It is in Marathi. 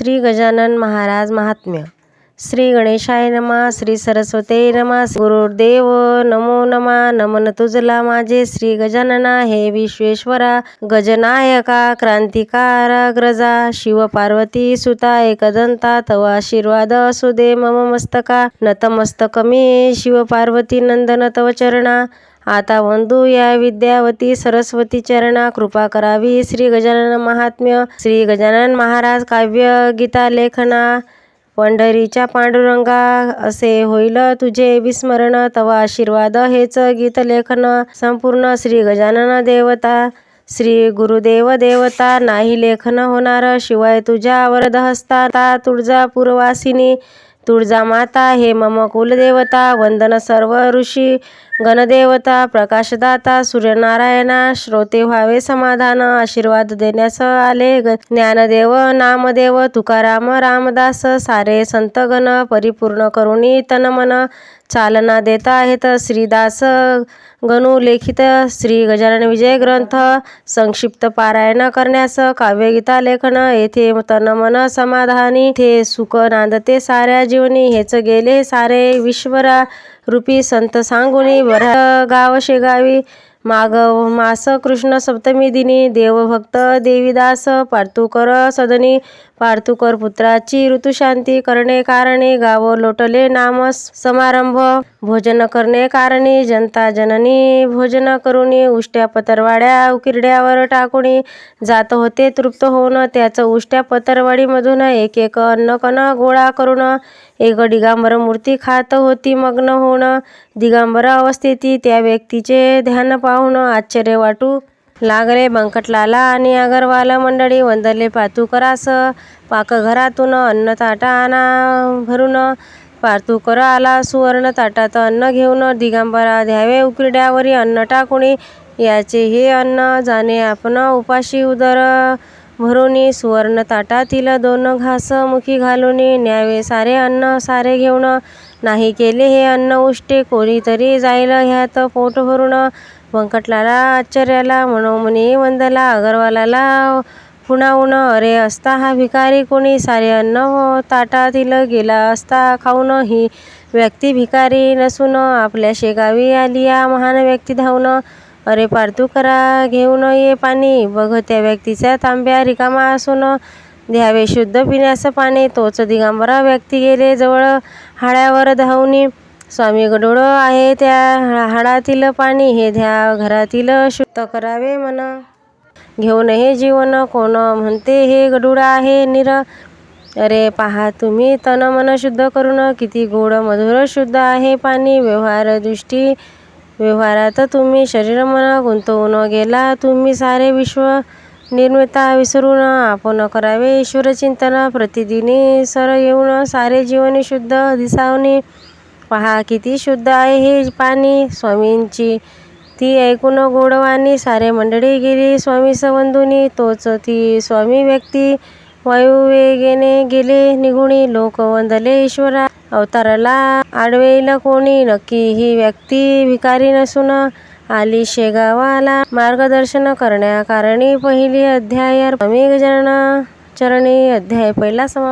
श्री गजानन महाराज महात्म्य. श्री गणेशाय नमा श्री सरस्वते नमा गुरुदेव नमो नमा. नमन तुझला माझे श्री गजानना हे विश्वेश्वरा गजनायका क्रांतिकारा ग्रजा शिव पार्वती सुता एकदंता तव आशीर्वाद असू दे मम मस्तका नतमस्तक मी शिव पार्वती नंदन तव चरणा. आता वंदू या विद्यावती सरस्वती चरणा कृपा करावी. श्री गजानन महात्म्य श्री गजानन महाराज काव्य गीता लेखना पंढरीच्या पांडुरंगा असे होईल तुझे विस्मरण तव आशीर्वाद हेच गीत लेखन संपूर्ण श्री गजानन देवता. श्री गुरुदेव देवता नाही लेखन होणार शिवाय तुझ्या वरद हस्ता तुळजापूरवासिनी. तुळजा माता हे मम कुलदेवता वंदन सर्व ऋषी. गणदेवता प्रकाशदाता सूर्यनारायणा श्रोते व्हावे समाधान आशीर्वाद देण्यास आले. ज्ञानदेव नामदेव तुकाराम रामदास सारे संतगण परिपूर्ण करुणी तन मन. चालना देत आहेत श्रीदास गणू लेखित श्री गजानन विजय ग्रंथ. संक्षिप्त पारायण करण्यास काव्यगीता लेखन. येथे तन मन समाधानी थे सुख नांदते साऱ्या जीवनी. हेच गेले सारे विश्वरा. रूपी संत सांगुनी वर गाव शेगावी माग मास कृष्ण सप्तमी दिनी देवभक्त देवीदास पार्थुकर सदनी पार्थुकर पुत्राची ऋतुशांती करणे कारणे गाव लोटले नाम समारंभ भोजन करणे कारणी जनता जननी भोजन करुणी उष्ट्या पतरवाड्या उकिरड्यावर टाकुणी जात होते तृप्त होऊन त्याचं उष्ट्या पतरवाडीमधून एक एक अन्नकण गोळा करून एक दिगांबर मूर्ती खात होती मग्न होणं दिगांबर अवस्थेती त्या व्यक्तीचे ध्यान पाहून आश्चर्य वाटू लागले. बंकटलाला आणि अगरवाल मंडळी वंदले पातुकरास पाकघरातून अन्न आणा भरून. पार्थुकर आला सुवर्ण ताटात अन्न घेऊन. दिगंबरा द्यावे उकिरड्यावरी अन्न टाकुणी याचे हे अन्न जाणे आपण उपाशी उदर. भरुनी सुवर्ण ताटातील दोन घास मुखी घालून न्यावे सारे अन्न सारे घेऊन. नाही केले हे अन्न उष्टे कोणीतरी जाईल ह्यात पोट भरून. व्यंकटलाला आश्चर्याला मनोमनी वंदला अगरवालाला पुणावून अरे असता हा भिकारी कोणी सारे अन्न ताटातील गेला असता खाऊन. ही व्यक्ती भिकारी नसून आपल्या शेगावी आली या महान व्यक्ती धावून. अरे पार्थुकरा घेऊन ये पाणी. बघ त्या व्यक्तीचा तांब्या रिकामा असून द्यावे शुद्ध पिण्याचं पाणी. तोच दिगंबरा व्यक्ती गेले जवळ हाड्यावर धावून. स्वामी गडोळ आहे त्या हाडातील पाणी. हे द्या घरातील शुद्ध करावे मन. घेऊन हे जीवन. कोण म्हणते हे गडूळ आहे निर. अरे पहा तुम्ही तन मन शुद्ध करून. किती गोड मधुर शुद्ध आहे पाणी. व्यवहार दृष्टी व्यवहारात. तुम्ही शरीर मना गुंतवून गेला तुम्ही सारे विश्व निर्मिता विसरून आपण करावे. ईश्वरचिंतन प्रतिदिनी सर येऊन सारे जीवन शुद्ध दिसावणी पहा किती शुद्ध आहे हे पाणी. स्वामींची ती ऐकून गोडवाणी सारे मंडळी गेली स्वामी सवंदुनी तोच ती स्वामी व्यक्ती. वायुवेगेने गेले निघुणी लोक वंदले ईश्वरा. अवताराला आडवेला कोणी नक्की ही व्यक्ती भिकारी नसून आली शेगावाला. मार्गदर्शन करण्याकारणी पहिली अध्याय स्वामी चरणी अध्याय पहिला समा